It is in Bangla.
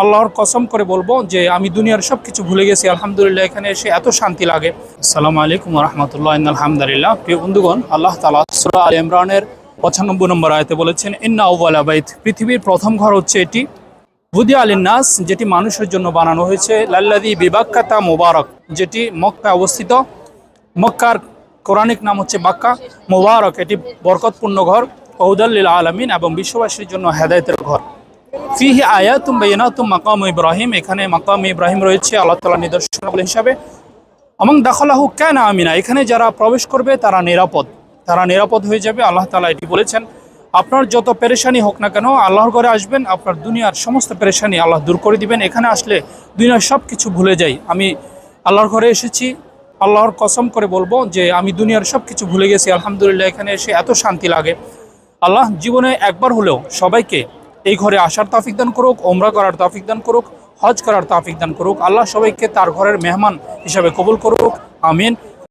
আল্লাহর কসম করে বলব যে আমি দুনিয়ার সব কিছু ভুলে গেছি, আলহামদুলিল্লাহ, এখানে এসে এত শান্তি লাগে। আসসালামু আলাইকুম রহমতুল্লাহ আলহামদুলিল্লাহ। প্রিয় বন্ধুগণ, আল্লাহ তালা সুরা আল ইমরানের পঁচানব্বই নম্বর আয়তে বলেছেন, ইন্না আউ্বাল পৃথিবীর প্রথম ঘর হচ্ছে এটি। আলিন নাস যেটি মানুষের জন্য বানানো হয়েছে লাল্লাদি বিবাক্কাতা মোবারক যেটি মক্কা অবস্থিত। মক্কার কোরআনিক নাম হচ্ছে বাক্কা। মোবারক, এটি বরকতপূর্ণ ঘর ঔদাল্লিল আলমিন এবং বিশ্ববাসীর জন্য হেদায়তের ঘর। ফিহি আয়াতুম বাইনাতুম মাকাম ইব্রাহিম। এখানে মাকাম ইব্রাহিম রয়েছে, আল্লাহ তালা নিদর্শন হিসাবে। এবং দাখলাহু কেন আমিনা। এখানে যারা প্রবেশ করবে, তারা নিরাপদ। তারা নিরাপদ হয়ে যাবে, আল্লাহ তালা এটি বলেছেন। আপনার যত পেরেশানি হোক না কেন, আল্লাহর ঘরে আসবেন, আপনার দুনিয়ার সমস্ত পেরেশানি আল্লাহ দূর করে দিবেন। এখানে আসলে দুনিয়ার সব কিছু ভুলে যাই। আমি আল্লাহর ঘরে এসেছি, আল্লাহর কসম করে বলব যে আমি দুনিয়ার সব কিছু ভুলে গেছি। আলহামদুলিল্লাহ, এখানে এসে এত শান্তি লাগে। আল্লাহ জীবনে একবার হলেও সবাইকে এই ঘরে আসার তাফিক দান করুক ওমরা করার তাফিক দান করুক, হজ করার তাফিক দান করুক। আল্লাহ সবাইকে তার ঘরের মেহমান হিসাবে কবুল করুক। আমিন।